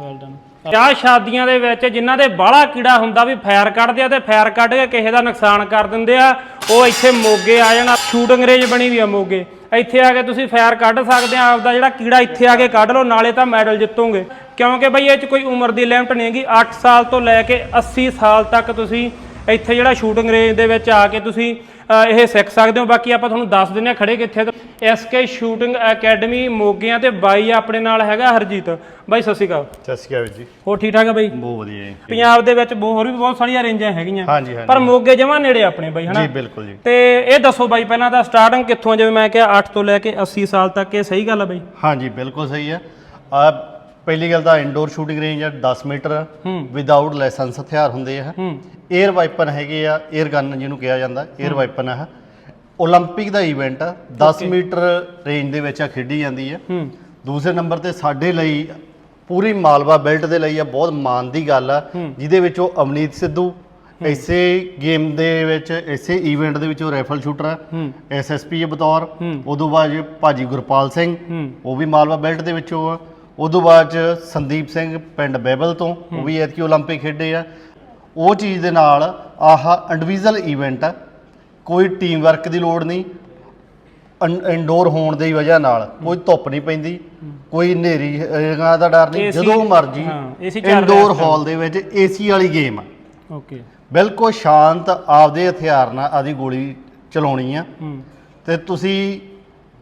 Well done ਵਿਆਹ ਸ਼ਾਦੀਆਂ ਦੇ ਵਿੱਚ ਜਿਨ੍ਹਾਂ ਦੇ ਬਾਹਲਾ ਕੀੜਾ ਹੁੰਦਾ ਵੀ ਫਾਇਰ ਕੱਢਦੇ ਆ ਤੇ ਫਾਇਰ ਕੱਢ ਕੇ ਕਿਸੇ ਦਾ ਨੁਕਸਾਨ ਕਰ ਦਿੰਦੇ ਆ, ਉਹ ਇੱਥੇ ਮੋਗੇ ਆ ਜਾਣਾ ਸ਼ੂਟਿੰਗ ਰੇਂਜ ਬਣੀ ਵੀ ਆ ਮੋਗੇ। ਇੱਥੇ ਆ ਕੇ ਤੁਸੀਂ ਫਾਇਰ ਕੱਢ ਸਕਦੇ ਆ, ਆਪਦਾ ਜਿਹੜਾ ਕੀੜਾ ਇੱਥੇ ਆ ਕੇ ਕੱਢ ਲਓ, ਨਾਲੇ ਤਾਂ ਮੈਡਲ ਜਿੱਤੋਗੇ। ਕਿਉਂਕਿ ਬਈ ਇਹ ਚ ਕੋਈ ਉਮਰ ਦੀ ਲਿਮਟ ਨਹੀਂ ਹੈਗੀ 8 ਸਾਲ ਤੋਂ ਲੈ ਕੇ 80 ਸਾਲ ਤੱਕ ਤੁਸੀਂ ਇੱਥੇ ਜਿਹੜਾ ਸ਼ੂਟਿੰਗ ਰੇਂਜ ਦੇ ਵਿੱਚ ਆ ਕੇ ਤੁਸੀਂ ਇਹ ਸਿੱਖ ਸਕਦੇ ਹੋ। ਬਾਕੀ ਆਪਾਂ ਤੁਹਾਨੂੰ ਦੱਸ ਦਿੰਦੇ ਆ ਖੜੇ ਕਿੱਥੇ ਐਸਕੇ ਸ਼ੂਟਿੰਗ ਅਕੈਡਮੀ ਮੋਗਿਆਂ ਤੇ ਬਾਈ ਆਪਣੇ ਨਾਲ ਹੈਗਾ ਹਰਜੀਤ। ਬਾਈ ਸਤਿ ਸ਼੍ਰੀ ਅਕਾਲ। ਸਤਿ ਜੀ। ਹੋਰ ਠੀਕ ਠਾਕ ਆ ਬਾਈ? ਬਹੁਤ ਵਧੀਆ ਜੀ। ਪੰਜਾਬ ਦੇ ਵਿੱਚ ਬਹੁਤ ਹੋਰ ਵੀ ਬਹੁਤ ਸਾਰੀਆਂ ਰੇਂਜਾਂ ਹੈਗੀਆਂ। ਹਾਂਜੀ, ਹਾਂਜੀ। ਪਰ ਮੋਗੇ ਜਮਾ ਨੇੜੇ ਆਪਣੇ ਬਾਈ ਹਨਾ? ਜੀ ਬਿਲਕੁਲ ਜੀ। ਤੇ ਇਹ ਦੱਸੋ ਬਾਈ ਪਹਿਲਾਂ ਤਾਂ ਸਟਾਰਟਿੰਗ ਕਿੱਥੋਂ ਜਿਵੇਂ ਮੈਂ ਕਿਹਾ 8 ਤੋਂ ਲੈ ਕੇ 80 ਸਾਲ ਤੱਕ ਇਹ ਸਹੀ ਗੱਲ ਆ ਬਾਈ? ਹਾਂਜੀ ਬਿਲਕੁਲ ਸਹੀ ਹੈ ਆ ਪਹਿਲੀ ਗੱਲ ਤਾਂ ਇਨਡੋਰ ਸ਼ੂਟਿੰਗ ਰੇਂਜ ਹੈ 10 ਮੀਟਰ। ਵਿਦਆਊਟ ਲਾਇਸੈਂਸ ਹਥਿਆਰ ਹੁੰਦੇ ਆ। ਹੂੰ। 에ਅਰ ਵਾਈਪਨ ਹੈਗੇ ਆ 에ਅਰ ਗਨ ਜਿਹਨੂੰ ਕਿਹਾ ਜਾਂਦਾ 에ਅਰ ਵਾਈਪਨ ਆ। 올림픽 ਦਾ ਇਵੈਂਟ ਆ 10 ਮੀਟਰ ਰੇਂਜ ਦੇ ਵਿੱਚ ਆ ਖੇਡੀ ਜਾਂਦੀ ਆ ਹੂੰ ਦੂਸਰੇ ਨੰਬਰ ਤੇ ਸਾਡੇ ਲਈ ਪੂਰੀ ਮਾਲਵਾ ਬੈਲਟ ਦੇ ਲਈ ਆ ਬਹੁਤ ਮਾਣ ਦੀ ਗੱਲ ਆ ਜਿਹਦੇ ਵਿੱਚ ਉਹ ਅਵਨੀਤ ਸਿੱਧੂ ਇਸੇ ਗੇਮ ਦੇ ਵਿੱਚ ਇਸੇ ਇਵੈਂਟ ਦੇ ਵਿੱਚ ਉਹ ਰਾਈਫਲ ਸ਼ੂਟਰ ਆ ਹੂੰ ਐਸਐਸਪੀ ਬਤੌਰ ਹੂੰ। ਉਦੋਂ ਬਾਅਦ ਜੀ ਭਾਜੀ ਗੁਰਪਾਲ ਸਿੰਘ ਹੂੰ ਉਹ ਵੀ ਮਾਲਵਾ ਬੈਲਟ ਦੇ ਵਿੱਚੋਂ ਆ ਉਦੋਂ ਬਾਅਦ ਚ ਸੰਦੀਪ ਸਿੰਘ ਪਿੰਡ ਬੈਬਲ ਤੋਂ ਉਹ ਵੀ ਐਤਕੀ 올림픽 ਖੇਡੇ ਆ ਉਹ ਚੀਜ਼ ਦੇ ਨਾਲ ਆਹ ਇੰਡੀਵਿਜੂਅਲ ਇਵੈਂਟ ਆ ਕੋਈ ਟੀਮ ਵਰਕ ਦੀ ਲੋੜ ਨਹੀਂ ਇਨਡੋਰ ਹੋਣ ਦੀ ਵਜ੍ਹਾ ਨਾਲ ਕੋਈ ਧੁੱਪ ਨਹੀਂ ਪੈਂਦੀ ਕੋਈ ਹਨੇਰੀ ਅਹ, ਦਾ ਡਰ ਨਹੀਂ AC ਜਦੋਂ ਮਰਜ਼ੀ ਹਾਂ, AC ਚੱਲ ਰਿਹਾ ਇਨਡੋਰ। ਹਾਲ ਦੇ ਵਿੱਚ ਏਸੀ ਵਾਲੀ ਗੇਮ ਆ। ਓਕੇ ਬਿਲਕੁਲ ਸ਼ਾਂਤ ਆਪਦੇ ਹਥਿਆਰ ਨਾਲ ਆਦੀ ਗੋਲੀ ਚਲਾਉਣੀ ਆ। ਹੂੰ। ਤੇ ਤੁਸੀਂ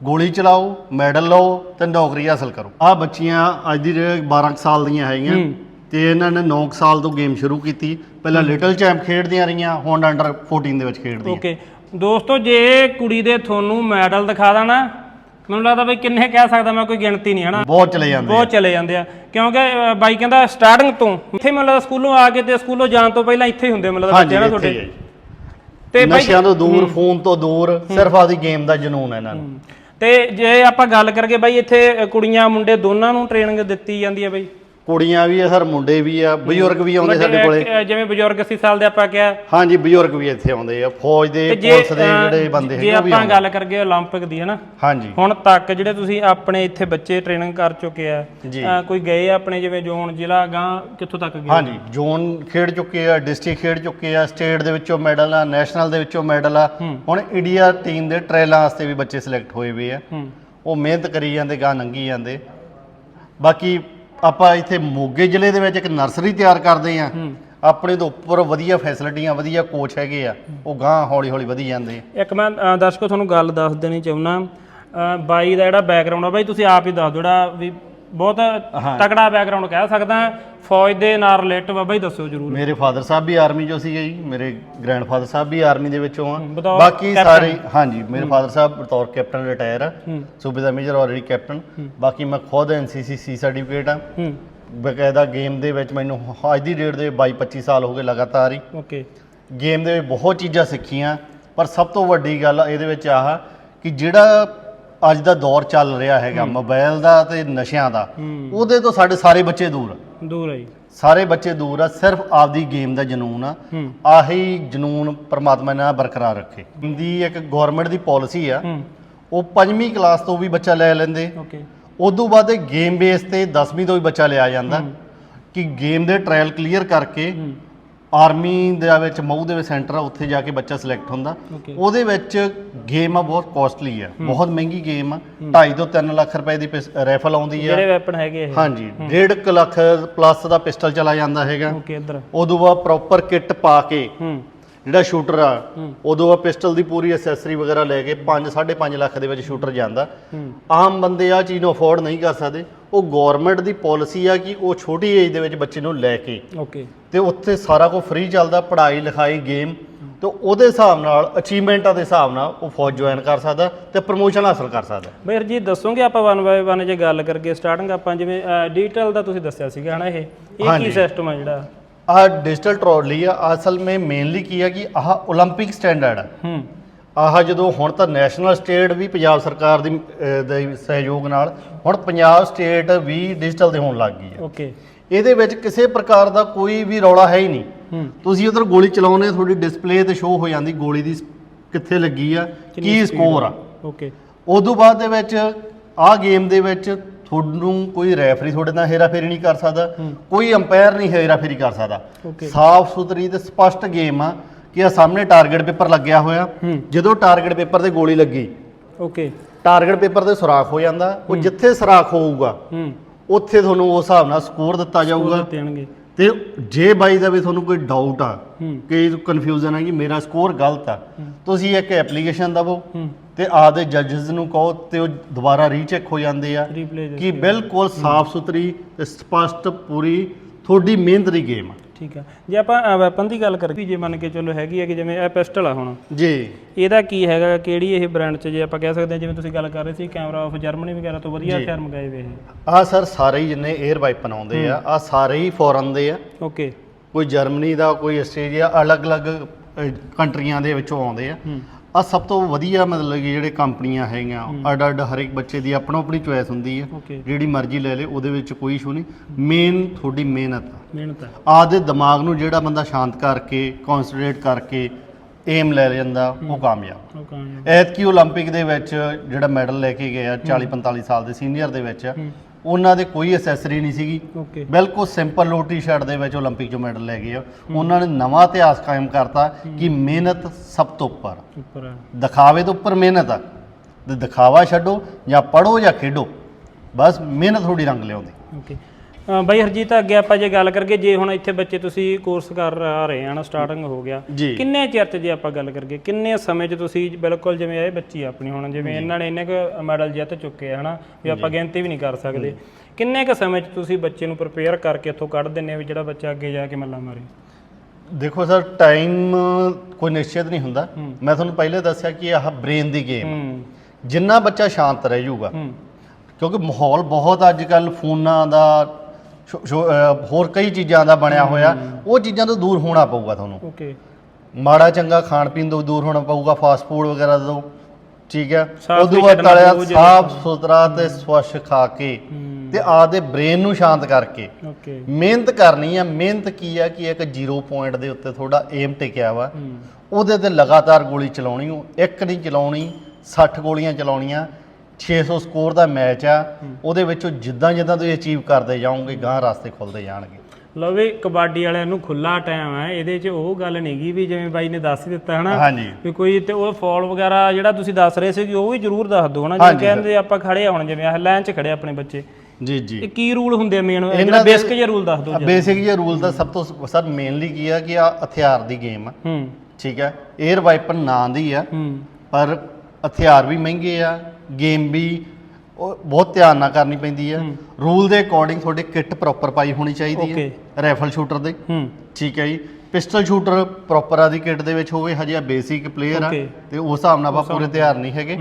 ਗੋਲੀ ਚਲਾਓ ਮੈਡਲ ਲਓ ਤੇ ਨੌਕਰੀ ਹਾਸਲ ਕਰੋ। ਆ ਬੱਚੀਆਂ ਅੱਜ ਦੀ ਜਿਹੜੇ 12 ਕੁ ਸਾਲ ਦੀਆਂ ਹੈਗੀਆਂ। ਹੂੰ। ਤੇ ਇਹਨਾਂ ਨੇ 9 ਕੁ ਸਾਲ ਤੋਂ ਗੇਮ ਸ਼ੁਰੂ ਕੀਤੀ। ਪਹਿਲਾਂ ਲਿਟਲ ਚੈਂਪ ਖੇਡਦੀਆਂ ਰਹੀਆਂ ਹੁਣ ਅੰਡਰ 14 ਦੇ ਵਿੱਚ ਖੇਡਦੀਆਂ। ਓਕੇ ਦੋਸਤੋ ਜੇ ਕੁੜੀ ਦੇ ਤੁਹਾਨੂੰ ਮੈਡਲ ਦਿਖਾ ਦੇਣਾ ਮੈਨੂੰ ਲੱਗਦਾ ਬਈ ਕਿੰਨੇ ਕਹਿ ਸਕਦਾ ਮੈਂ ਕੋਈ ਗਿਣਤੀ ਨਹੀਂ ਹਨਾ? ਬਹੁਤ ਚਲੇ ਜਾਂਦੇ। ਬਹੁਤ ਚਲੇ ਜਾਂਦੇ ਆ। ਕਿਉਂਕਿ ਅ, ਬਾਈ ਕਹਿੰਦਾ ਸਟਾਰਟਿੰਗ ਤੋਂ ਇੱਥੇ ਮੈਨੂੰ ਲੱਗਦਾ ਸਕੂਲੋਂ ਆ ਕੇ ਤੇ ਸਕੂਲੋਂ ਜਾਣ ਤੋਂ ਪਹਿਲਾਂ ਇੱਥੇ ਹੀ ਹੁੰਦੇ ਮੈਨੂੰ ਲੱਗਦਾ ਬੱਚੇ ਨਾ ਤੁਹਾਡੇ। ਤੇ ਬਾਈ ਨਸ਼ਿਆਂ ਤੋਂ ਦੂਰ ਫੋਨ ਤੋਂ ਦੂਰ ਸਿਰਫ ਆਦੀ ਗੇਮ ਦਾ ਜਨੂਨ ਹੈ ਇਹਨਾਂ ਨੂੰ। ਤੇ ਜੇ ਆਪਾਂ ਗੱਲ ਕਰਕੇ ਬਾਈ ਇੱਥੇ ਅ, ਕੁੜੀਆਂ ਮੁੰਡੇ ਦੋਨਾਂ ਨੂੰ ਟ੍ਰੇਨਿੰਗ ਦਿੱਤੀ ਜਾਂਦੀ ਹੈ ਬਾਈ? ਕੁੜੀਆਂ ਵੀ ਆ ਸਰ ਮੁੰਡੇ ਵੀ ਆ ਬਜ਼ੁਰਗ ਵੀ ਆਉਂਦੇ ਸਾਡੇ ਕੋਲੇ ਅ, ਜਿਵੇਂ ਬਜ਼ੁਰਗ 80 ਸਾਲ ਦੇ ਆਪਾਂ ਕਿਹਾ ਹਾਂਜੀ ਬਜ਼ੁਰਗ ਵੀ ਇੱਥੇ ਆਉਂਦੇ ਆ ਫੌਜ ਦੇ ਤੇ ਜੇ ਪੁਲਿਸ ਦੇ ਅ, ਜਿਹੜੇ ਬੰਦੇ ਜੇ ਹੈਗੇ ਉਹ ਵੀ ਆਪਾਂ ਆਉਂਦੇ ਗੱਲ ਕਰਗੇ 올림픽 ਦੀ ਹਨਾ ਹਾਂਜੀ ਹੁਣ ਤੱਕ ਜਿਹੜੇ ਤੁਸੀਂ ਆਪਣੇ ਇੱਥੇ ਬੱਚੇ ਟ੍ਰੇਨਿੰਗ ਕਰ ਚੁੱਕੇ ਆ ਜੀ। ਅ, ਕੋਈ ਗਏ ਆ ਆਪਣੇ ਜਿਵੇਂ ਜ਼ੋਨ ਜ਼ਿਲ੍ਹਾ ਗਾਂ ਕਿੱਥੋਂ ਤੱਕ ਗਏ ਹਾਂਜੀ ਜ਼ੋਨ ਖੇਡ ਚੁੱਕੇ ਆ ਡਿਸਟ੍ਰਿਕਟ ਖੇਡ ਚੁੱਕੇ ਆ ਸਟੇਟ ਦੇ ਵਿੱਚੋਂ ਮੈਡਲ ਆ ਨੈਸ਼ਨਲ ਦੇ ਵਿੱਚੋਂ ਮੈਡਲ ਆ ਹੁਣ ਇੰਡੀਆ ਟੀਮ ਦੇ ਟ੍ਰਾਇਲਾਂ ਵਾਸਤੇ ਵੀ ਬੱਚੇ ਸਿਲੈਕਟ ਹੋਏ ਹੋਏ ਆ ਹੂੰ ਉਹ ਮਿਹਨਤ ਕਰੀ ਜਾਂਦੇ ਗਾਂ ਲੰਗੀ ਜਾਂਦੇ ਬਾਕੀ ਆਪਾਂ ਇੱਥੇ ਮੋਗੇ ਜ਼ਿਲ੍ਹੇ ਦੇ ਵਿੱਚ ਇੱਕ ਨਰਸਰੀ ਤਿਆਰ ਕਰਦੇ ਆ ਆਪਣੇ ਤੋਂ ਉੱਪਰ ਵਧੀਆ ਫੈਸਿਲਿਟੀਆਂ ਵਧੀਆ ਕੋਚ ਹੈਗੇ ਆ ਉਹ ਗਾਂ ਹੌਲੀ ਹੌਲੀ ਵਧੀ ਜਾਂਦੇ ਆ। ਇੱਕ ਮੈਂ ਅ, ਦਰਸ਼ਕੋ ਤੁਹਾਨੂੰ ਗੱਲ ਦੱਸ ਦੇਣੀ ਚਾਹੁੰਦਾ। ਅ, ਬਾਈ ਦਾ ਜਿਹੜਾ ਬੈਕਗ੍ਰਾਉਂਡ ਆ ਬਾਈ ਤੁਸੀਂ ਆਪ ਹੀ ਦੱਸ ਦਿਓ ਜਿਹੜਾ ਵੀ ਬਹੁਤ ਤਕੜਾ ਬੈਕਗ੍ਰਾਉਂਡ ਕਹਿ ਸਕਦਾ। ਫੌਜ ਦੇ ਨਾਲ ਰਿਲੇਟਿਵ ਆ ਬਾਈ ਦੱਸਿਓ ਜਰੂਰ। ਮੇਰੇ ਫਾਦਰ ਸਾਹਿਬ ਵੀ ਆਰਮੀ ਚੋਂ ਸੀਗੇ ਜੀ ਮੇਰੇ ਗ੍ਰੈਂਡਫਾਦਰ ਸਾਹਿਬ ਵੀ ਆਰਮੀ ਦੇ ਵਿੱਚੋਂ ਆ। ਬਤੌਰ ਬਾਕੀ ਕੈਪਟਨ। ਸਾਰੇ ਹਾਂਜੀ ਮੇਰੇ ਫਾਦਰ ਸਾਹਿਬ ਬਤੌਰ ਕੈਪਟਨ ਰਿਟਾਇਰ ਆ। ਸੂਬੇ ਦਾ ਮੇਜਰ ਆਲਰੇਡੀ ਕੈਪਟਨ ਬਾਕੀ ਮੈਂ ਖੁਦ ਐਨਸੀਸੀ ਸੀ ਸਰਟੀਫਿਕੇਟ ਆ। ਹੂੰ। ਬਕਾਇਦਾ ਗੇਮ ਦੇ ਵਿੱਚ ਮੈਨੂੰ ਅੱਜ ਦੀ ਡੇਟ ਦੇ 22 25 ਸਾਲ ਹੋ ਗਏ ਲਗਾਤਾਰ ਹੀ। ਓਕੇ। ਗੇਮ ਦੇ ਵਿੱਚ ਬਹੁਤ ਚੀਜ਼ਾਂ ਸਿੱਖੀਆਂ। ਪਰ ਸਭ ਤੋਂ ਵੱਡੀ ਗੱਲ ਇਹਦੇ ਵਿੱਚ ਆਹ ਕਿ ਜਿਹੜਾ ਅੱਜ ਦਾ ਦੌਰ ਚੱਲ ਰਿਹਾ ਹੈਗਾ ਮੋਬਾਈਲ ਦਾ ਤੇ ਨਸ਼ਿਆਂ ਦਾ ਹੂੰ। ਉਹਦੇ ਤੋਂ ਸਾਡੇ ਸਾਰੇ ਬੱਚੇ ਦੂਰ ਆ। ਦੂਰ ਹੈ ਜੀ। ਸਾਰੇ ਬੱਚੇ ਦੂਰ ਆ ਸਿਰਫ ਆਪਦੀ ਗੇਮ ਦਾ ਜਨੂਨ ਆ। ਹੂੰ। ਆਹੀ ਜਨੂਨ ਪਰਮਾਤਮਾ ਨੇ ਬਰਕਰਾਰ ਰੱਖੇ। ਦੀ ਇੱਕ ਗਵਰਨਮੈਂਟ ਦੀ ਪਾਲਿਸੀ ਆ ਹੂੰ। ਉਹ ਪੰਜਵੀਂ ਕਲਾਸ ਤੋਂ ਵੀ ਬੱਚਾ ਲੈ ਲੈਂਦੇ। ਓਕੇ ਉਦੋਂ ਬਾਅਦ ਇਹ ਗੇਮ ਬੇਸ ਤੇ 10ਵੀਂ ਤੋਂ ਵੀ ਬੱਚਾ ਲਿਆ ਜਾਂਦਾ। ਕਿ ਗੇਮ ਦੇ ਟ੍ਰਾਇਲ ਕਲੀਅਰ ਕਰਕੇ ਹੂੰ। ਆਰਮੀ ਦੇ ਵਿੱਚ ਮਊ ਦੇ ਵਿੱਚ ਸੈਂਟਰ ਆ ਉੱਥੇ ਜਾ ਕੇ ਬੱਚਾ ਸਿਲੈਕਟ ਹੁੰਦਾ। ਉਹਦੇ ਵਿੱਚ ਗੇਮ ਆ ਬਹੁਤ ਕੋਸਟਲੀ ਆ। ਬਹੁਤ ਮਹਿੰਗੀ ਗੇਮ ਆ। 2.5 ਤੋਂ 3 ਲੱਖ ਰੁਪਏ ਦੀ ਰਾਈਫਲ ਆਉਂਦੀ ਆ। ਜਿਹੜੇ ਵੈਪਨ ਹੈਗੇ ਇਹ। ਹਾਂਜੀ 1.5 ਲੱਖ ਪਲੱਸ ਦਾ ਪਿਸਟਲ ਚਲਾ ਜਾਂਦਾ ਹੈਗਾ। ਓਕੇ ਇੱਧਰ। ਉਦੋਂ ਬਾਅਦ ਪ੍ਰੋਪਰ ਕਿੱਟ ਪਾ ਕੇ ਹੂੰ। ਜਿਹੜਾ ਸ਼ੂਟਰ ਆ। ਉਦੋਂ ਆ ਪਿਸਟਲ ਦੀ ਪੂਰੀ ਐਕਸੈਸਰੀ ਵਗੈਰਾ ਲੈ ਕੇ 5 5.5 ਲੱਖ ਦੇ ਵਿੱਚ ਸ਼ੂਟਰ ਜਾਂਦਾ। ਆਮ ਬੰਦੇ ਆ ਚੀਜ਼ ਨੂੰ ਅਫੋਰਡ ਨਹੀਂ ਕਰ ਸਕਦੇ। ਉਹ ਗਵਰਨਮੈਂਟ ਦੀ ਪਾਲਿਸੀ ਆ ਕਿ ਉਹ ਛੋਟੀ ਏਜ ਦੇ ਵਿੱਚ ਬੱਚੇ ਨੂੰ ਲੈ ਕੇ। ਓਕੇ ਤੇ ਉੱਥੇ ਸਾਰਾ ਕੁਝ ਫ੍ਰੀ ਚੱਲਦਾ ਪੜ੍ਹਾਈ ਲਿਖਾਈ ਗੇਮ ਤੇ ਉਹਦੇ ਹਿਸਾਬ ਨਾਲ ਅਚੀਵਮੈਂਟਾਂ ਦੇ ਹਿਸਾਬ ਨਾਲ ਉਹ ਫੌਜ ਜੁਆਇਨ ਕਰ ਸਕਦਾ ਤੇ ਪ੍ਰਮੋਸ਼ਨ ਹਾਸਲ ਕਰ ਸਕਦਾ। ਬਈ ਹਰਜੀਤ ਦੱਸੋਗੇ ਆਪਾਂ ਵਨ ਬਾਏ ਵਨ ਜੇ ਗੱਲ ਕਰਕੇ ਸਟਾਰਟਿੰਗ ਆਪਾਂ ਜਿਵੇਂ ਡਿਜੀਟਲ ਦਾ ਤੁਸੀਂ ਦੱਸਿਆ ਸੀਗਾ ਹਨਾ ਇਹ? ਇਹ ਕੀ। ਸਿਸਟਮ ਆ ਜਿਹੜਾ? ਆਹ ਡਿਜੀਟਲ ਟਰੋਲੀ ਆ ਅਸਲ ਵਿੱਚ ਮੇਨਲੀ ਕੀ ਆ ਕਿ ਆਹ 올림픽 ਸਟੈਂਡਰਡ ਆ ਹੂੰ ਆਹ ਜਦੋਂ ਹੁਣ ਤਾਂ ਨੈਸ਼ਨਲ ਸਟੇਟ ਵੀ ਪੰਜਾਬ ਸਰਕਾਰ ਦੀ ਅਹ, ਦੇ ਸਹਿਯੋਗ ਨਾਲ ਹੁਣ ਪੰਜਾਬ ਸਟੇਟ ਵੀ ਡਿਜੀਟਲ ਦੇ ਹੋਣ ਲੱਗ ਗਈ ਹੈ ਓਕੇ ਇਹਦੇ ਵਿੱਚ ਕਿਸੇ ਪ੍ਰਕਾਰ ਦਾ ਕੋਈ ਵੀ ਰੌਲਾ ਹੈ ਹੀ ਨਹੀਂ ਹੂੰ ਤੁਸੀਂ ਉਧਰ ਗੋਲੀ ਚਲਾਉਨੇ ਤੁਹਾਡੀ ਡਿਸਪਲੇ ਤੇ ਸ਼ੋ ਹੋ ਜਾਂਦੀ ਗੋਲੀ ਦੀ ਕਿੱਥੇ ਲੱਗੀ ਆ ਕਿੰਨੀ ਕੀ speed ਸਕੋਰ ਆ ਓਕੇ ਉਦੋਂ ਬਾਅਦ ਦੇ ਵਿੱਚ ਆਹ ਗੇਮ ਦੇ ਵਿੱਚ ਤੁਹਾਨੂੰ ਕੋਈ ਰੈਫਰੀ ਤੁਹਾਡੇ ਨਾਲ ਹੇਰਾਫੇਰੀ ਨਹੀਂ ਕਰ ਸਕਦਾ ਕੋਈ ਅੰਪਾਇਰ ਨਹੀਂ ਹੇਰਾਫੇਰੀ ਕਰ ਸਕਦਾ। ਸਾਫ਼ ਸੁਥਰੀ ਤੇ ਸਪਸ਼ਟ ਗੇਮ ਆ ਕਿ ਆ ਸਾਹਮਣੇ ਟਾਰਗੇਟ ਪੇਪਰ ਲੱਗਿਆ ਹੋਇਆ। ਜਦੋਂ ਟਾਰਗੇਟ ਪੇਪਰ ਤੇ ਗੋਲੀ ਲੱਗੀ ਓਕੇ। ਟਾਰਗੇਟ ਪੇਪਰ ਤੇ ਸੁਰਾਖ ਹੋ ਜਾਂਦਾ। ਉਹ ਜਿੱਥੇ ਸੁਰਾਖ ਹੋਊਗਾ ਉੱਥੇ ਤੁਹਾਨੂੰ ਉਸ ਹਿਸਾਬ ਨਾਲ ਸਕੋਰ ਦਿੱਤਾ ਜਾਊਗਾ। ਦੇਣਗੇ ਤੇ ਜੇ ਬਾਈ ਦਾ ਵੀ ਤੁਹਾਨੂੰ ਕੋਈ ਡਾਊਟ ਆ ਕਿ ਕਨਫਿਊਜ਼ਨ ਹੈ ਕਿ ਮੇਰਾ ਸਕੋਰ ਗਲਤ ਆ ਤੁਸੀਂ ਇੱਕ ਐਪਲੀਕੇਸ਼ਨ ਦਵੋ ਤੇ ਆਪਦੇ ਜੱਜਸ ਨੂੰ ਕਹੋ ਤੇ ਉਹ ਦੁਬਾਰਾ ਰੀਚੈਕ ਹੋ ਜਾਂਦੇ ਆ ਕਿ ਬਿਲਕੁਲ ਸਾਫ਼ ਸੁਥਰੀ ਤੇ ਸਪਸ਼ਟ ਪੂਰੀ ਤੁਹਾਡੀ ਮਿਹਨਤ ਦੀ ਗੇਮ ਆ। ਠੀਕ ਆ। ਜੇ ਆਪਾਂ ਵੈਪਨ ਦੀ ਗੱਲ ਕਰੀਏ ਜੇ ਮੰਨ ਕੇ ਚੱਲੋ ਹੈਗੀ ਹੈ ਕਿ ਜਿਵੇਂ ਇਹ ਪਿਸਟਲ ਆ ਹੁਣ। ਜੀ। ਇਹਦਾ ਕੀ ਹੈਗਾ ਕਿਹੜੀ ਇਹ ਬ੍ਰਾਂਡ ਚ ਜੇ ਆਪਾਂ ਕਹਿ ਸਕਦੇ ਹਾਂ ਜਿਵੇਂ ਤੁਸੀਂ ਗੱਲ ਕਰ ਰਹੇ ਸੀ ਕੈਮਰਾ ਆਫ ਜਰਮਨੀ ਵਗੈਰਾ ਤੋਂ ਵਧੀਆ। ਹਥਿਆਰ ਮੰਗਾਏ ਵੇ ਇਹ। ਆ ਸਰ ਸਾਰੇ ਹੀ ਜਿੰਨੇ 에ਅਰ ਵਾਈਪਨ ਆਉਂਦੇ ਆ ਆ ਸਾਰੇ ਹੀ ਫੋਰਨ ਦੇ ਆ। ਓਕੇ ਕੋਈ ਜਰਮਨੀ ਦਾ ਕੋਈ ਆਸਟ੍ਰੇਲੀਆ ਅਲੱਗ-ਅਲੱਗ ਕੰਟਰੀਆਂ ਦੇ ਵਿੱਚੋਂ ਆਉਂਦੇ ਆ। ਆ ਸਭ ਤੋਂ ਵਧੀਆ ਮਤਲਬ ਕਿ ਜਿਹੜੇ ਕੰਪਨੀਆਂ ਹੈਗੀਆਂ ਅੱਡ ਅੱਡ ਹਰ ਇੱਕ ਬੱਚੇ ਦੀ ਆਪਣੋ ਆਪਣੀ ਚੁਆਇਸ ਹੁੰਦੀ ਹੈ ਓਕੇ ਜਿਹੜੀ ਮਰਜ਼ੀ ਲੈ ਲੇ ਉਹਦੇ ਵਿੱਚ ਕੋਈ ਇਸ਼ੂ ਨਹੀਂ ਮੇਨ ਤੁਹਾਡੀ ਮਿਹਨਤ ਆ ਮਿਹਨਤ ਹੈ ਆਪਦੇ ਦਿਮਾਗ ਨੂੰ ਜਿਹੜਾ ਬੰਦਾ ਸ਼ਾਂਤ ਕਰਕੇ ਕਨਸੈਂਟਰੇਟ ਕਰਕੇ ਏਮ ਲੈ ਲੈਂਦਾ ਉਹ ਕਾਮਯਾਬ ਉਹ ਕਾਮਯਾਬ ਐਤਕੀ 올림픽 ਦੇ ਵਿੱਚ ਜਿਹੜਾ ਮੈਡਲ ਲੈ ਕੇ ਗਏ ਆ 40 45 ਸਾਲ ਦੇ ਸੀਨੀਅਰ ਦੇ ਵਿੱਚ ਹੂੰ ਉਹਨਾਂ ਦੇ ਕੋਈ ਐਸੈਸਰੀ ਨਹੀਂ ਸੀਗੀ ਓਕੇ ਬਿਲਕੁਲ ਸਿੰਪਲ ਲੋ ਟੀ-ਸ਼ਰਟ ਦੇ ਵਿੱਚ 올림픽 'ਚੋਂ ਮੈਡਲ ਲੈ ਗਏ ਆ ਉਹਨਾਂ ਨੇ ਨਵਾਂ ਇਤਿਹਾਸ ਕਾਇਮ ਕਰਤਾ ਕਿ ਮਿਹਨਤ ਸਭ ਤੋਂ ਉੱਪਰ ਉੱਪਰ ਆ ਦਿਖਾਵੇ ਤੋਂ ਉੱਪਰ ਮਿਹਨਤ ਆ ਤੇ ਦਿਖਾਵਾ ਛੱਡੋ ਜਾਂ ਪੜੋ ਜਾਂ ਖੇਡੋ ਬਸ ਮਿਹਨਤ ਥੋੜੀ ਰੰਗ ਲਿਆਉਂਦੀ ਓਕੇ ਅ, ਬਾਈ ਹਰਜੀਤ ਅੱਗੇ ਆਪਾਂ ਜੇ ਗੱਲ ਕਰਗੇ ਜੇ ਹੁਣ ਇੱਥੇ ਬੱਚੇ ਤੁਸੀਂ ਕੋਰਸ ਕਰ ਆ ਰਹੇ ਹਨ ਸਟਾਰਟਿੰਗ ਹੋ ਗਿਆ ਜੀ। ਕਿੰਨੇ ਚਿਰ ਚ ਜੇ ਆਪਾਂ ਗੱਲ ਕਰਗੇ ਕਿੰਨੇ ਸਮੇਂ ਚ ਤੁਸੀਂ ਬਿਲਕੁਲ ਜਿਵੇਂ ਇਹ ਬੱਚੀ ਆ ਆਪਣੀ ਹੁਣ ਜਿਵੇਂ ਇਹਨਾਂ ਨੇ ਇੰਨੇ ਕੁ ਮੈਡਲ ਜਿੱਤ ਚੁੱਕੇ ਆ ਹਨਾ ਵੀ ਆਪਾਂ ਗਿਣਤੀ ਵੀ ਨਹੀਂ ਕਰ ਸਕਦੇ। ਕਿੰਨੇ ਕੁ ਸਮੇਂ ਚ ਤੁਸੀਂ ਬੱਚੇ ਨੂੰ ਪ੍ਰਪੇਅਰ ਕਰਕੇ ਇੱਥੋਂ ਕੱਢ ਦਿੰਦੇ ਆ ਵੀ ਜਿਹੜਾ ਬੱਚਾ ਅੱਗੇ ਜਾ ਕੇ ਮੱਲਾ ਮਾਰੇ? ਦੇਖੋ ਸਰ ਟਾਈਮ ਕੋਈ ਨਿਸ਼ਚਿਤ ਨਹੀਂ ਹੁੰਦਾ। ਮੈਂ ਤੁਹਾਨੂੰ ਪਹਿਲੇ ਦੱਸਿਆ ਕਿ ਆਹ ਬ੍ਰੇਨ ਦੀ ਗੇਮ ਹੂੰ। ਜਿੰਨਾ ਬੱਚਾ ਸ਼ਾਂਤ ਰਹਿ ਜਾਊਗਾ ਹੂੰ। ਕਿਉਂਕਿ ਮਾਹੌਲ ਬਹੁਤ ਅੱਜ ਕੱਲ ਫੋਨਾਂ ਦਾ ਸ਼ੋ- ਸ਼ੋ- ਅਹ ਹੋਰ ਕਈ ਚੀਜ਼ਾਂ ਦਾ ਬਣਿਆ ਹੋਇਆ। ਉਹ ਚੀਜ਼ਾਂ ਤੋਂ ਦੂਰ ਹੋਣਾ ਪਊਗਾ ਤੁਹਾਨੂੰ। ਓਕੇ। ਮਾੜਾ ਚੰਗਾ ਖਾਣ ਪੀਣ ਤੋਂ ਦੂਰ ਹੋਣਾ ਪਊਗਾ ਫਾਸਟ ਫੂਡ ਵਗੈਰਾ ਤੋਂ ਠੀਕ ਹੈ? ਸਾਫ਼ ਉਦੋਂ ਵੀ ਬਾਅਦ ਤਲਿਆ ਪਊ ਜੇ- ਸਾਫ਼ ਸੁਥਰਾ ਤੇ ਸਵੱਛ ਖਾ ਕੇ ਤੇ ਆਪਦੇ ਬ੍ਰੇਨ ਨੂੰ ਸ਼ਾਂਤ ਕਰਕੇ। ਓਕੇ। ਮਿਹਨਤ ਕਰਨੀ ਆ। ਮਿਹਨਤ ਕੀ ਆ ਕਿ ਇੱਕ ਜ਼ੀਰੋ ਪੁਆਇੰਟ ਦੇ ਉੱਤੇ ਤੁਹਾਡਾ ਏਮ ਟਿਕਿਆ ਵਾ। ਉਹਦੇ ਤੇ ਲਗਾਤਾਰ ਗੋਲੀ ਚਲਾਉਣੀ ਓ। ਇੱਕ ਨਹੀਂ ਚਲਾਉਣੀ 60 ਗੋਲੀਆਂ ਚਲਾਉਣੀਆਂ। 600 ਸਕੋਰ ਦਾ ਮੈਚ ਆ ਉਹਦੇ ਵਿੱਚੋਂ ਜਿੱਦਾਂ ਜਿੱਦਾਂ ਤੁਸੀਂ ਅਚੀਵ ਕਰਦੇ ਜਾਓਗੇ ਗਾਂ ਰਸਤੇ ਖੁੱਲਦੇ ਜਾਣਗੇ। ਲਓ ਵੀ ਕਬੱਡੀ ਵਾਲਿਆਂ ਨੂੰ ਖੁੱਲਾ ਟਾਈਮ ਹੈ ਇਹਦੇ 'ਚ ਉਹ ਗੱਲ ਨਹੀਂਗੀ ਵੀ ਜਿਵੇਂ ਬਾਈ ਨੇ ਦੱਸ ਹੀ ਦਿੱਤਾ ਹਨਾ? ਵੀ ਕੋਈ ਤੇ ਉਹ ਫਾਲ ਵਗੈਰਾ ਜਿਹੜਾ ਤੁਸੀਂ ਦੱਸ ਰਹੇ ਸੀ ਕਿ ਉਹ ਵੀ ਜ਼ਰੂਰ ਦੱਸ ਦਿਓ ਹਨਾ? ਜਿਵੇਂ ਕਹਿੰਦੇ ਆਪਾਂ ਖੜੇ ਆ ਹੁਣ ਜਿਵੇਂ ਆਹ ਲਾਈਨ 'ਚ ਖੜੇ ਆ ਆਪਣੇ ਬੱਚੇ। ਜੀ ਇਹ ਜੀ ਕੀ ਰੂਲ ਹੁੰਦੇ ਆ ਮੇਨ ਜਿਹੜਾ ਬੇਸਿਕ ਜਿਹਾ ਰੂਲ ਦੱਸ ਦਿਓ ਜੀ ਬੇਸਿਕ ਜਿਹਾ ਰੂਲ ਦਾ ਸਭ ਤੋਂ ਸਰ ਮੇਨਲੀ ਕੀ ਆ ਕਿ ਆ ਹਥਿਆਰ ਦੀ ਗੇਮ ਆ। ਹੂੰ। ਠੀਕ ਹੈ 에ਅਰ ਵਾਈਪਨ ਨਾਂ ਦੀ ਆ। ਹੂੰ। ਪਰ ਹਥਿਆਰ ਵੀ ਮਹਿੰਗੇ ਆ ਗੇਮ ਵੀ ਉਹ ਬਹੁਤ ਧਿਆਨ ਨਾਲ ਕਰਨੀ ਪੈਂਦੀ ਹੂੰ। ਰੂਲ ਦੇ ਅਕੋਰਡਿੰਗ ਤੁਹਾਡੇ ਕਿੱਟ ਪ੍ਰੋਪਰ ਪਾਈ ਹੋਣੀ ਚਾਹੀਦੀ. ਹੈ ਰਾਈਫਲ ਸ਼ੂਟਰ ਦੇ ਹੂੰ ਠੀਕ ਹੈ ਜੀ ਪਿਸਟਲ ਸ਼ੂਟਰ ਪ੍ਰੋਪਰ ਆ ਦੀ ਕਿੱਟ ਦੇ ਵਿੱਚ ਹੋਵੇ ਹਜੇ ਆ ਬੇਸਿਕ ਪਲੇਅਰ ਆ Okay. ਤੇ ਉਸ ਹਿਸਾਬ ਨਾਲ ਆਪਾਂ ਪੂਰੇ ਤਿਆਰ ਨਹੀਂ ਹੈਗੇ।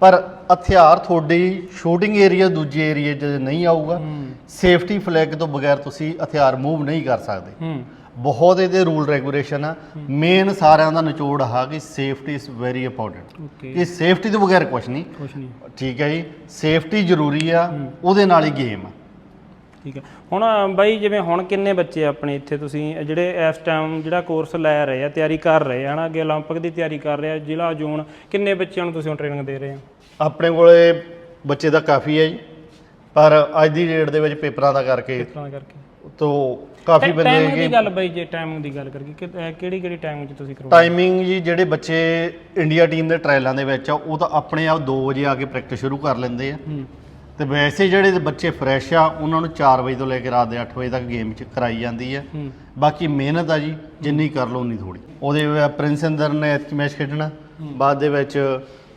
ਪਰ ਹਥਿਆਰ ਤੁਹਾਡੀ ਸ਼ੂਟਿੰਗ ਏਰੀਆ ਦੂਜੇ ਏਰੀਆ 'ਚ ਨਹੀਂ ਆਊਗਾ। ਸੇਫਟੀ ਫਲੈਗ ਤੋਂ ਬਗੈਰ ਤੁਸੀਂ ਹਥਿਆਰ ਮੂਵ ਨਹੀਂ ਕਰ ਸਕਦੇ। ਹੂੰ। ਬਹੁਤ ਇਹਦੇ ਰੂਲ ਰੈਗੂਲੇਸ਼ਨ ਆ। ਮੇਨ ਸਾਰਿਆਂ ਦਾ ਨਿਚੋੜ ਆ ਕਿ safety is very important okay ਕਿ ਸੇਫਟੀ ਤੋਂ ਬਗੈਰ ਕੁਝ ਨਹੀਂ। ਕੁਛ ਨਹੀਂ। ਠੀਕ ਹੈ ਜੀ। ਸੇਫਟੀ ਜ਼ਰੂਰੀ ਆ। ਉਹਦੇ ਨਾਲ ਹੀ ਗੇਮ ਆ। ਠੀਕ ਹੈ ਹੁਣ ਬਾਈ ਜਿਵੇਂ ਹੁਣ ਕਿੰਨੇ ਬੱਚੇ ਆ ਆਪਣੇ ਇੱਥੇ ਤੁਸੀਂ ਜਿਹੜੇ ਇਸ ਟਾਈਮ ਜਿਹੜਾ ਕੋਰਸ ਲੈ ਰਹੇ ਆ ਤਿਆਰੀ ਕਰ ਰਹੇ ਆ ਹਨਾ ਅੱਗੇ 올림픽 ਦੀ ਤਿਆਰੀ ਕਰ ਰਹੇ ਆ ਜ਼ਿਲ੍ਹਾ ਜ਼ੋਨ ਕਿੰਨੇ ਬੱਚਿਆਂ ਨੂੰ ਤੁਸੀਂ ਟ੍ਰੇਨਿੰਗ ਦੇ ਰਹੇ ਆ ਆਪਣੇ ਕੋਲੇ ਬੱਚੇ ਦਾ ਕਾਫੀ ਹੈ ਜੀ ਪਰ ਅੱਜ ਦੀ ਡੇਟ ਦੇ ਵਿੱਚ ਪੇਪਰਾਂ ਦਾ ਕਰਕੇ ਇਸ ਤਰ੍ਹਾਂ ਕਰਕੇ ਤੋਂ ਕਾਫੀ ਬੰਦੇ ਟਾਈਮਿੰਗ ਹੈਗੇ ਦੀ ਗੱਲ ਬਾਈ ਜੇ ਟਾਈਮਿੰਗ ਦੀ ਗੱਲ ਕਰੀਏ ਕਿ ਕਿਹੜੀ ਕਿਹੜੀ ਟਾਈਮ 'ਚ ਤੁਸੀਂ ਕਰੋਗੇ ਟਾਈਮਿੰਗ ਜੀ ਜਿਹੜੇ ਬੱਚੇ ਇੰਡੀਆ ਟੀਮ ਦੇ ਟ੍ਰਾਇਲਾਂ ਦੇ ਵਿੱਚ ਆ ਉਹ ਤਾਂ ਆਪਣੇ ਆਪ 2 ਵਜੇ ਆ ਕੇ ਪ੍ਰੈਕਟਿਸ ਸ਼ੁਰੂ ਕਰ ਲੈਂਦੇ ਆ ਹੂੰ ਤੇ ਵੈਸੇ ਜਿਹੜੇ ਬੱਚੇ ਫਰੈਸ਼ ਆ ਉਹਨਾਂ ਨੂੰ 4 ਵਜੇ ਤੋਂ ਲੈ ਕੇ ਰਾਤ ਦੇ 8 ਵਜੇ ਤੱਕ ਗੇਮ ਚ ਕਰਾਈ ਜਾਂਦੀ ਆ। ਹੂੰ। ਬਾਕੀ ਮਿਹਨਤ ਆ ਜੀ ਜਿੰਨੀ ਕਰ ਲਓ ਉਨੀ ਥੋੜੀ ਉਹਦੇ ਵਿੱਚ ਪ੍ਰਿੰਸ ਇੰਦਰ ਨੇ ਐਤਕੀ ਮੈਚ ਖੇਡਣਾ। ਬਾਅਦ ਦੇ ਵਿੱਚ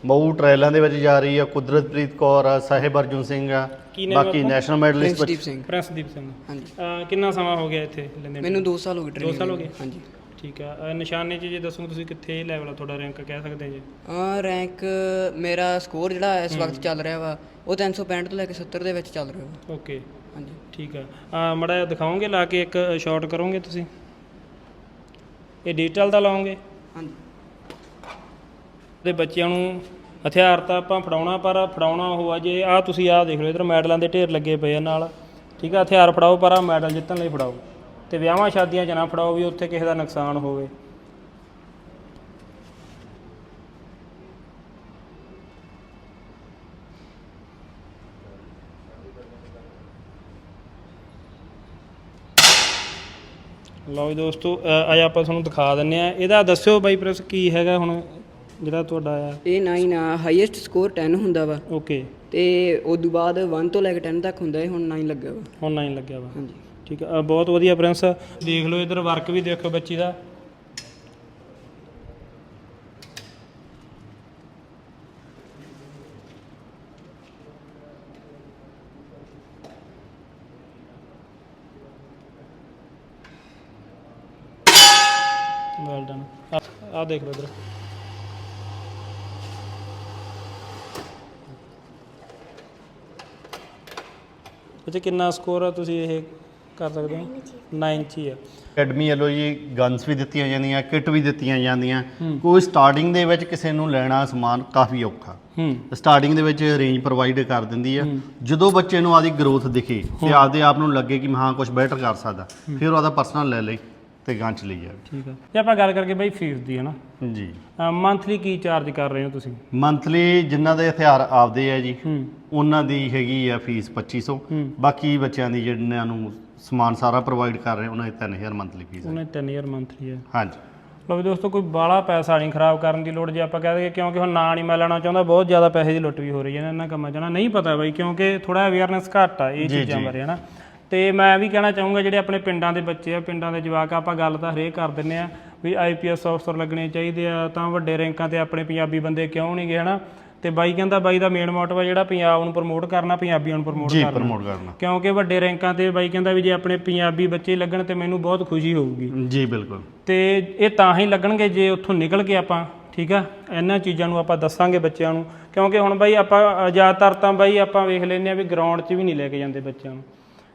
ਮਊ ਟ੍ਰਾਇਲਾਂ ਦੇ ਵਿੱਚ ਜਾ ਰਹੀ ਆ ਕੁਦਰਤਪ੍ਰੀਤ ਕੌਰ ਆ ਸਾਹਿਬ ਅਰਜੁਨ ਸਿੰਘ ਆ ਬਾਕੀ? National medallist Princedeep Singh. ਪ੍ਰਿੰਸਦੀਪ Singh. ਹਾਂਜੀ। ਕਿੰਨਾ ਸਮਾਂ ਹੋ ਗਿਆ ਇੱਥੇ ਲੈਂਦੇ ਮੈਨੂੰ 2 ਸਾਲ ਹੋ ਗਏ ਟ੍ਰੇਨਿੰਗ ਸਾਲ ਹੋ ਗਏ? ਹਾਂਜੀ। ਠੀਕ ਆ। ਅਹ ਨਿਸ਼ਾਨੇ 'ਚ ਜੇ ਦੱਸੋਗੇ ਤੁਸੀਂ ਕਿੱਥੇ ਲੈਵਲ ਆ ਤੁਹਾਡਾ ਰੈਂਕ ਕਹਿ ਸਕਦੇ ਆ ਜੀ? ਆ ਰੈਂਕ ਮੇਰਾ ਸਕੋਰ ਜਿਹੜਾ ਇਸ ਵਕਤ ਚੱਲ ਰਿਹਾ ਵਾ ਉਹ 365 ਤੋਂ ਲੈ ਕੇ 70 ਦੇ ਵਿੱਚ ਚੱਲ ਰਿਹਾ ਵਾ। ਓਕੇ ਹਾਂਜੀ। ਠੀਕ ਆ। ਆ ਮੜਾ ਦਿਖਾਓਗੇ ਲਾ ਕੇ ਇੱਕ ਸ਼ਾਟ ਕਰੋਗੇ ਤੁਸੀਂ? ਇਹ ਡਿਜੀਟਲ ਦਾ ਲਾਓਗੇ? ਹਾਂਜੀ। ਤੇ ਬੱਚਿਆਂ ਨੂੰ ਹਥਿਆਰ ਤਾਂ ਆਪਾਂ ਫੜਾਉਣਾ ਪਰ ਫੜਾਉਣਾ ਉਹ ਆ ਜੇ ਆ ਤੁਸੀਂ ਆ ਦੇਖ ਲਓ ਇਧਰ ਮੈਡਲਾਂ ਦੇ ਢੇਰ ਲੱਗੇ ਪਏ ਆ ਨਾਲ। ਠੀਕ ਆ ਹਥਿਆਰ ਫੜਾਓ ਪਰ ਆ ਮੈਡਲ ਜਿੱਤਣ ਲਈ ਫੜਾਓ। ਤੇ ਵਿਆਹਾਂ ਸ਼ਾਦੀਆਂ 'ਚ ਨਾ ਫੜਾਓ ਵੀ ਉੱਥੇ ਕਿਸੇ ਦਾ ਨੁਕਸਾਨ ਹੋਵੇ। ਲਓ ਜੀ ਦੋਸਤੋ ਅ, ਅੱਜ ਆਪਾਂ ਤੁਹਾਨੂੰ ਦਿਖਾ ਦਿੰਨੇ ਆ ਇਹਦਾ ਦੱਸਿਓ ਬਾਈ ਪ੍ਰੈਸ ਕੀ ਹੈਗਾ ਹੁਣ ਜਿਹੜਾ ਤੁਹਾਡਾ ਆ। ਇਹ 9 ਨਾ ਹਾਈਐਸਟ ਸਕੋਰ 10 ਹੁੰਦਾ ਵਾ। ਓਕੇ ਤੇ ਉਸ ਤੋਂ ਬਾਅਦ 1 ਤੋਂ ਲੈ ਕੇ 10 ਤੱਕ ਹੁੰਦਾ ਹੈ ਹੁਣ 9 ਲੱਗਿਆ ਵਾ। ਹੁਣ 9 ਲੱਗਿਆ ਵਾ। ਹਾਂਜੀ। ਠੀਕ ਆ ਬਹੁਤ ਵਧੀਆ ਪ੍ਰਿੰਸ ਦੇਖ ਲਓ ਇਧਰ ਵਰਕ ਵੀ ਦੇਖੋ ਬੱਚੀ ਦਾ। ਵੈਲ ਡਨ ਆ ਦੇਖ ਲਓ ਇਧਰ। ਅੱਛਾ, ਕਿੰਨਾ ਸਕੋਰ ਆ ਤੁਸੀਂ ਇਹ ਕਰ ਸਕਦੇ ਹੋ। 9 ਚ ਹੀ। ਆ ਅਕੈਡਮੀ ਵੱਲੋਂ ਜੀ ਗਨਸ ਵੀ ਦਿੱਤੀਆਂ ਜਾਂਦੀਆਂ ਕਿੱਟ ਵੀ ਦਿੱਤੀਆਂ ਜਾਂਦੀਆਂ। ਕੋਈ ਸਟਾਰਟਿੰਗ ਦੇ ਵਿੱਚ ਕਿਸੇ ਨੂੰ ਲੈਣਾ ਸਮਾਨ ਕਾਫੀ ਔਖਾ। ਹੂੰ। ਸਟਾਰਟਿੰਗ ਦੇ ਵਿੱਚ ਰੇਂਜ ਪ੍ਰੋਵਾਈਡ ਕਰ ਦਿੰਦੀ ਆ। ਜਦੋਂ ਬੱਚੇ ਨੂੰ ਆਦੀ ਗਰੋਥ ਦਿਖੇ ਤੇ ਆਪਦੇ ਆਪ ਨੂੰ ਲੱਗੇ ਕਿ ਮੈਂ ਹਾਂ ਕੁਝ ਬੈਟਰ ਕਰ ਸਕਦਾ। ਫਿਰ ਉਹਦਾ ਪਰਸਨਲ ਲੈ ਲਈ ਤੇ ਗਾਂ ਚ ਲਈ ਜਾਵੇ। ਠੀਕ ਆ। ਜੇ ਆਪਾਂ ਗੱਲ ਕਰਕੇ ਬਈ ਫੀਸ ਦੀ ਹੈ ਨਾ ਜੀ ਮੰਥਲੀ ਕੀ ਚਾਰਜ ਕਰ ਰਹੇ ਹੋ ਤੁਸੀਂ? ਮੰਥਲੀ ਜਿਨ੍ਹਾਂ ਦੇ ਹਥਿਆਰ ਆਪਦੇ ਆ ਜੀ ਹੂੰ। ਉਹਨਾਂ ਦੀ ਹੈਗੀ ਆ ਫੀਸ 2500 ਹੂੰ। ਬਾਕੀ ਬੱਚਿਆਂ ਦੀ ਜਿਹਨਾਂ ਨੂੰ ਸਮਾਨ ਸਾਰਾ ਪ੍ਰੋਵਾਈਡ ਕਰ ਰਹੇ ਉਹਨਾਂ ਦੀ 3000 ਮੰਥਲੀ ਫੀਸ ਹੈ ਉਹਨੇ 3000 ਮੰਥਲੀ ਹੈ। ਹਾਂਜੀ। ਲਓ ਵੀ ਦੋਸਤੋ ਕੋਈ ਬਾਲਾ ਪੈਸਾ ਨਹੀਂ ਖਰਾਬ ਕਰਨ ਦੀ ਲੋੜ ਜੇ ਆਪਾਂ ਕਹਿ ਦਈਏ ਕਿਉਂਕਿ ਹੁਣ ਨਾਂ ਨਹੀਂ ਮੈਂ ਲੈਣਾ ਚਾਹੁੰਦਾ ਬਹੁਤ ਜ਼ਿਆਦਾ ਪੈਸੇ ਦੀ ਲੁੱਟ ਵੀ ਹੋ ਰਹੀ ਹੈ ਇਹਨਾਂ ਕੰਮਾਂ 'ਚ ਨਾ। ਨਹੀਂ ਪਤਾ ਬਈ ਕਿਉਂਕਿ ਥੋੜਾ ਅਵੇਅਰਨੈਸ ਘੱਟ ਆ ਇਹ ਚੀਜ਼ਾਂ। ਬਾਰੇ ਹਨਾ। ਤੇ ਮੈਂ ਵੀ ਕਹਿਣਾ ਚਾਹੂੰਗਾ ਜਿਹੜੇ ਆਪਣੇ ਪਿੰਡਾਂ ਦੇ ਬੱਚੇ ਆ ਪਿੰਡਾਂ ਦੇ ਜਵਾਕ ਆ, ਆਪਾਂ ਗੱਲ ਤਾਂ ਹਰੇਕ ਕਰ ਦਿੰਨੇ ਆ ਵੀ ਆਈਪੀਐਸ ਅਫਸਰ ਲੱਗਣੇ ਚਾਹੀਦੇ ਆ ਤਾਂ ਵੱਡੇ ਰੈਂਕਾਂ ਤੇ ਆਪਣੇ ਪੰਜਾਬੀ ਬੰਦੇ ਕਿਉਂ ਨਹੀਂ ਗਏ ਹਨਾ। ਤੇ ਬਾਈ ਕਹਿੰਦਾ ਬਾਈ ਦਾ ਮੇਨ ਮੋਟਿਵ ਆ ਜਿਹੜਾ ਪੰਜਾਬ ਨੂੰ ਪ੍ਰਮੋਟ ਕਰਨਾ ਪੰਜਾਬੀਆਂ ਨੂੰ ਪ੍ਰਮੋਟ ਜੀ ਕਰਨਾ। ਪ੍ਰਮੋਟ ਕਰਨਾ। ਕਿਉਂਕਿ ਵੱਡੇ ਰੈਂਕਾਂ ਤੇ ਬਾਈ ਕਹਿੰਦਾ ਵੀ ਜੇ ਆਪਣੇ ਪੰਜਾਬੀ ਬੱਚੇ ਲੱਗਣ ਤੇ ਮੈਨੂੰ ਬਹੁਤ ਖੁਸ਼ੀ ਹੋਊਗੀ। ਜੀ ਬਿਲਕੁਲ। ਤੇ ਇਹ ਤਾਂ ਹੀ ਲੱਗਣਗੇ ਜੇ ਉੱਥੋਂ ਨਿਕਲ ਕੇ ਆਪਾਂ ਠੀਕ ਆ? ਇਹਨਾਂ ਚੀਜ਼ਾਂ ਨੂੰ ਆਪਾਂ ਦੱਸਾਂਗੇ ਬੱਚਿਆਂ ਨੂੰ। ਕਿਉਂਕਿ ਹੁਣ ਬਾਈ ਆਪਾਂ ਜ਼ਿਆਦਾਤਰ ਤਾਂ ਬਾਈ ਆਪਾਂ ਵੇਖ ਲੈਂਦੇ ਆ ਵੀ ਗਰਾਊਂਡ 'ਚ ਵੀ ਨਹੀਂ ਲੈ ਕੇ ਜਾਂਦੇ ਬੱਚਿਆਂ ਨੂੰ।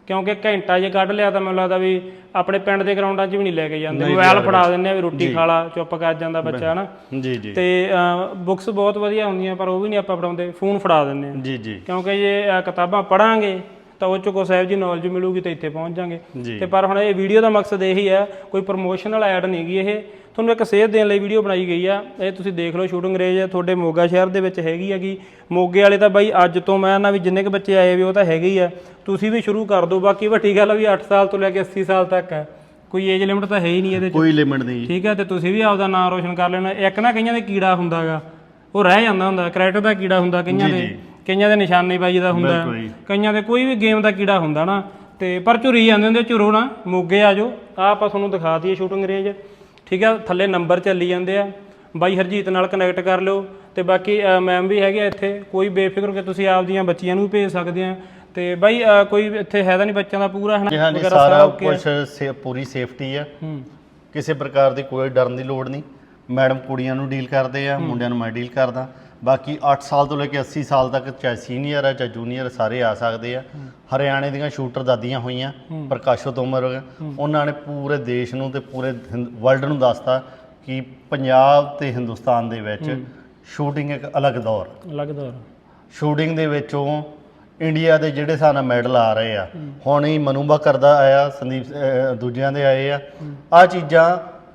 ਕਿਉਂਕਿ ਘੰਟਾ ਜੇ ਕੱਢ ਲਿਆ ਤਾਂ ਮੈਨੂੰ ਲੱਗਦਾ ਵੀ ਆਪਣੇ ਪਿੰਡ ਦੇ ਗਰਾਊਂਡਾਂ 'ਚ ਵੀ ਨਹੀਂ ਲੈ ਕੇ ਜਾਂਦੇ। ਮੋਬਾਈਲ ਫੜਾ ਦਿੰਦੇ ਆ ਵੀ ਰੋਟੀ ਖਾ ਲਾ ਚੁੱਪ ਕਰ ਜਾਂਦਾ ਬੱਚਾ ਹਨਾ। ਜੀ ਜੀ। ਤੇ ਬੁੱਕਸ ਬਹੁਤ ਵਧੀਆ ਹੁੰਦੀਆਂ ਪਰ ਉਹ ਵੀ ਨਹੀਂ ਆਪਾਂ ਫੜਾਉਂਦੇ ਫੋਨ ਫੜਾ ਦਿੰਦੇ ਆ। ਜੀ ਜੀ। ਕਿਉਂਕਿ ਜੇ ਕਿਤਾਬਾਂ ਪੜਾਂਗੇ ਤਾਂ ਉਹ ਚੋਂ ਕੋ ਸਾਹਿਬ ਜੀ ਨੌਲੇਜ ਮਿਲੂਗੀ ਤਾਂ ਇੱਥੇ ਪਹੁੰਚ ਜਾਾਂਗੇ। ਤੇ ਪਰ ਹੁਣ ਇਹ ਵੀਡੀਓ ਦਾ ਮਕਸਦ ਇਹੀ ਹੈ ਕੋਈ ਪ੍ਰੋਮੋਸ਼ਨਲ ਐਡ ਨਹੀਂ ਗੀ ਇਹ। ਤੁਹਾਨੂੰ ਇੱਕ ਸੇਧ ਦੇਣ ਲਈ ਵੀਡੀਓ ਬਣਾਈ ਗਈ ਆ। ਇਹ ਤੁਸੀਂ ਦੇਖ ਲਓ ਸ਼ੂਟਿੰਗ ਰੇਂਜ ਤੁਹਾਡੇ ਮੋਗਾ ਸ਼ਹਿਰ ਦੇ ਵਿੱਚ ਹੈਗੀ ਹੈਗੀ। ਮੋਗੇ ਵਾਲੇ ਤਾਂ ਬਾਈ ਅੱਜ ਤੋਂ ਮੈਂ ਨਾ ਵੀ ਜਿੰਨੇ ਕ ਬੱਚੇ ਆਏ ਵੀ ਉਹ ਤਾਂ ਹੈਗੇ ਹੀ ਆ। ਤੁਸੀਂ ਵੀ ਸ਼ੁਰੂ ਕਰ ਦਿਓ ਬਾਕੀ ਵੱਡੀ ਗੱਲ ਆ ਵੀ 8 ਸਾਲ ਤੋਂ ਲੈ ਕੇ 80 ਸਾਲ ਤੱਕ ਹੈ। ਕੋਈ ਏਜ ਲਿਮਟ ਤਾਂ ਹੈ ਹੀ ਨਹੀਂ ਇਹਦੇ 'ਚ। ਕੋਈ ਲਿਮਿਟ ਨਹੀਂ। ਠੀਕ ਹੈ ਤੇ ਤੁਸੀਂ ਵੀ ਆਪਦਾ ਨਾਮ ਰੋਸ਼ਨ ਕਰ ਲੈਣਾ। ਇੱਕ ਨਾ ਕਈਆਂ ਦੇ ਕੀੜਾ ਹੁੰਦਾਗਾ ਉਹ ਰਹਿ ਜਾਂਦਾ ਹੁੰਦਾ ਕ੍ਰਿਕਟ ਦਾ ਕੀੜਾ ਹੁੰਦਾ ਕਈਆਂ ਦੇ। ਕਈਆਂ ਦੇ ਨਿਸ਼ਾਨੇਬਾਜ਼ੀ ਦਾ ਹੁੰਦਾ। ਬਿਲਕੁਲ ਜੀ। ਕਈਆਂ ਦੇ ਕੋਈ ਵੀ ਗੇਮ ਦਾ ਕੀੜਾ ਹੁੰਦਾ ਨਾ ਤੇ ਪਰ ਝੁਰੀ ਜਾਂਦੇ ਹੁੰਦੇ ਝੁਰੋ ਨਾ ਮੋਗੇ ਆ ਜਾਓ। ਆ ਆਪਾਂ ਤੁਹਾਨੂੰ ਦਿਖਾ ਦਈਏ ਸ਼ੂਟਿੰਗ ਰੇਂਜ ਠੀਕ ਆ ਥੱਲੇ ਨੰਬਰ ਚੱਲੀ ਜਾਂਦੇ ਆ। ਬਾਈ ਹਰਜੀਤ ਨਾਲ ਕਨੈਕਟ ਕਰ ਲਿਓ। ਤੇ ਬਾਕੀ ਮੈਮ ਵੀ ਹੈਗੇ ਆ ਇੱਥੇ। ਕੋਈ ਬੇਫਿਕਰ ਕੇ ਤੁਸੀਂ ਆਪਦੀਆਂ ਬੱਚੀਆਂ ਨੂੰ ਵੀ ਭੇਜ ਸਕਦੇ ਆ। ਤੇ ਬਾਈ ਅ, ਕੋਈ ਇੱਥੇ ਹੈ ਤਾਂ ਨਹੀਂ ਬੱਚਿਆਂ ਦਾ ਪੂਰਾ ਜੀ ਨਾ ਹਾਂਜੀ ਵਗੈਰਾ ਸਾਰਾ okay ਆ? ਕੁਝ ਪੂਰੀ ਸੇਫਟੀ ਆ। ਹੂੰ। ਕਿਸੇ ਪ੍ਰਕਾਰ ਦੀ ਕੋਈ ਡਰਨ ਦੀ ਲੋੜ ਨਹੀਂ। ਮੈਡਮ ਕੁੜੀਆਂ ਨੂੰ ਡੀਲ ਕਰਦੇ ਆ ਮੁੰਡਿਆਂ ਨੂੰ ਮੈਂ ਡੀਲ ਕਰਦਾ। ਬਾਕੀ 8 ਸਾਲ ਤੋਂ ਲੈ ਕੇ 80 ਸਾਲ ਤੱਕ ਚਾਹੇ ਸੀਨੀਅਰ ਆ ਚਾਹੇ ਜੂਨੀਅਰ ਸਾਰੇ ਆ ਸਕਦੇ ਆ। ਹਰਿਆਣੇ ਦੀਆਂ ਸ਼ੂਟਰ ਦਾਦੀਆਂ ਹੋਈਆਂ ਪ੍ਰਕਾਸ਼ੋ ਤੋਮਰ ਉਹਨਾਂ ਨੇ ਪੂਰੇ ਦੇਸ਼ ਨੂੰ ਤੇ ਪੂਰੇ ਵਰਲਡ ਨੂੰ ਦੱਸਤਾ ਕਿ ਪੰਜਾਬ ਤੇ ਹਿੰਦੁਸਤਾਨ ਦੇ ਵਿੱਚ ਸ਼ੂਟਿੰਗ ਇੱਕ ਅਲੱਗ ਦੌਰ ਲੱਗਦਾ ਸ਼ੂਟਿੰਗ ਦੇ ਵਿੱਚੋਂ ਇੰਡੀਆ ਦੇ ਜਿਹੜੇ ਨਾਲ ਮੈਡਲ ਆ ਰਹੇ ਆ ਹੁਣ ਹੀ ਮਨੂਬਾ ਕਰਦਾ ਆਇਆ ਸੰਦੀਪ ਦੂਜਿਆਂ ਦੇ ਆਏ ਆ। ਆ ਚੀਜ਼ਾਂ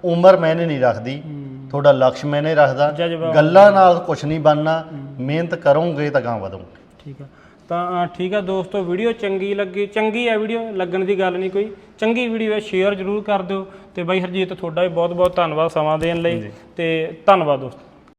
ਉਮਰ ਮੈਨੇ ਨਹੀਂ ਰੱਖਦੀ। ਤੁਹਾਡਾ ਲਕਸ਼ ਮੈਨੇ ਰੱਖਦਾ। ਜਜ਼ਬਾ। ਗੱਲਾਂ ਨਾਲ ਕੁਝ ਨਹੀਂ ਬਣਨਾ। ਮਿਹਨਤ ਕਰੋਗੇ ਤਾਂ ਗਾਂ ਵਧੋਗੇ। ਠੀਕ ਆ। ਤਾਂ ਅ, ਠੀਕ ਆ ਦੋਸਤੋ ਵੀਡੀਓ ਚੰਗੀ ਲੱਗੀ ਚੰਗੀ ਹੈ ਵੀਡੀਓ ਲੱਗਣ ਦੀ ਗੱਲ ਨਹੀਂ ਕੋਈ। ਚੰਗੀ ਵੀਡੀਓ ਹੈ ਸ਼ੇਅਰ ਜ਼ਰੂਰ ਕਰ ਦਿਓ। ਤੇ ਬਾਈ ਹਰਜੀਤ ਤੁਹਾਡਾ ਵੀ ਬਹੁਤ ਬਹੁਤ ਧੰਨਵਾਦ ਸਮਾਂ ਦੇਣ ਲਈ। ਤੇ ਧੰਨਵਾਦ ਦੋਸਤੋ।